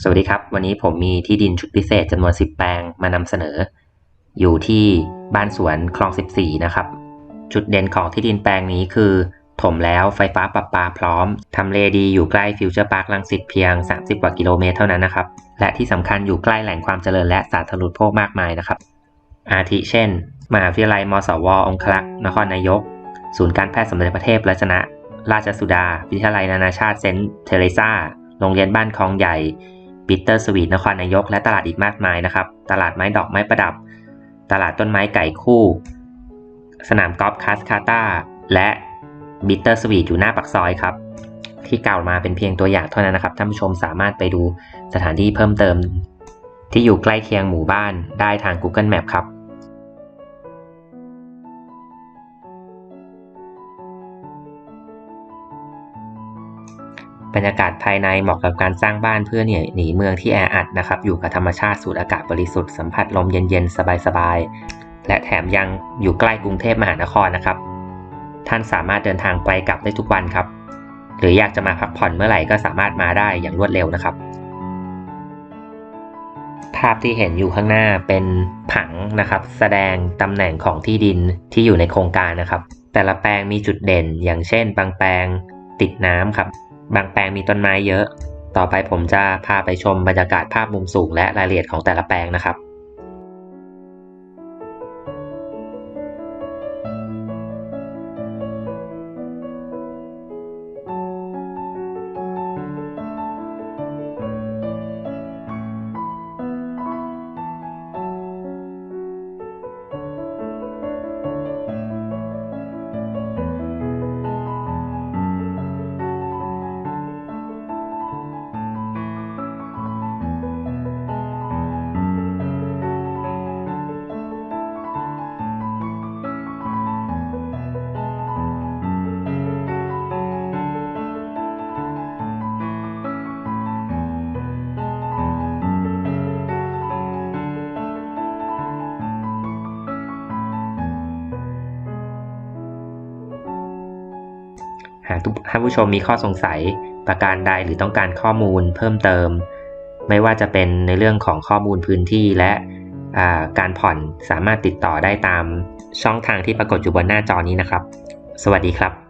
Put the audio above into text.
สวัสดีครับ วันนี้ผมมีที่ดินชุดพิเศษจำนวน 10 แปลงมานำเสนอ อยู่ที่บ้านสวนคลอง 14 นะครับ จุดเด่นของที่ดินแปลงนี้คือ ถมแล้วไฟฟ้าประปาพร้อมทำเลดีอยู่ใกล้ฟิวเจอร์พาร์คลังสิตเพียง 30 กว่ากิโลเมตรเท่านั้นนะครับ และที่สำคัญอยู่ใกล้แหล่งความเจริญและสาธารณูปโภคมากมายนะครับ อาทิเช่นมหาวิทยาลัยมสว องคลักษ์นครนายก ศูนย์การแพทย์สมเด็จพระเทพรัตนราชสุดา วิทยาลัยนานาชาติเซนต์เทเรซาโรงเรียนบ้านคลองใหญ่ ปีเตอร์สวีทนครนายกและตลาดอีกมากมายนะครับ ตลาดไม้ดอกไม้ประดับ ตลาดต้นไม้ไก่คู่ สนามกอล์ฟคาสคาตาและบิตเตอร์สวีทอยู่หน้าปักซอยครับ ที่กล่าวมาเป็นเพียงตัวอย่างเท่านั้นนะครับท่านผู้ชมสามารถไปดูสถานที่เพิ่มเติม ที่อยู่ใกล้เคียงหมู่บ้านได้ทาง Google Map ครับ บรรยากาศภายในเหมาะกับการสร้างบ้านเพื่อหนีหนีเมืองที่แออัดนะครับ อยู่กับธรรมชาติสูดอากาศบริสุทธิ์สัมผัสลมเย็นๆ สบายๆ และแถมยังอยู่ใกล้กรุงเทพมหานครนะครับ ท่านสามารถเดินทางไปกลับได้ทุกวันครับ หรืออยากจะมาพักผ่อนเมื่อไหร่ก็สามารถมาได้อย่างรวดเร็วนะครับ ภาพที่เห็นอยู่ข้างหน้าเป็นผังนะครับ แสดงตำแหน่งของที่ดินที่อยู่ในโครงการนะครับ แต่ละแปลงมีจุดเด่น อย่างเช่น บางแปลงติดน้ำครับ บางแปลงมีต้นไม้เยอะ ต่อไปผมจะพาไปชมบรรยากาศภาพมุมสูงและรายละเอียดของแต่ละแปลงนะครับากท่านผู้ชมมีข้อสงสัยประการใดหรือต้องการข้อมูลเพิ่มเติม ไม่ว่าจะเป็นในเรื่องของข้อมูลพื้นที่และาการผ่อนสามารถติดต่อได้ตามช่องทางที่ปรากฏอยู่บนหน้าจอนี้นะครับ สวัสดีครับ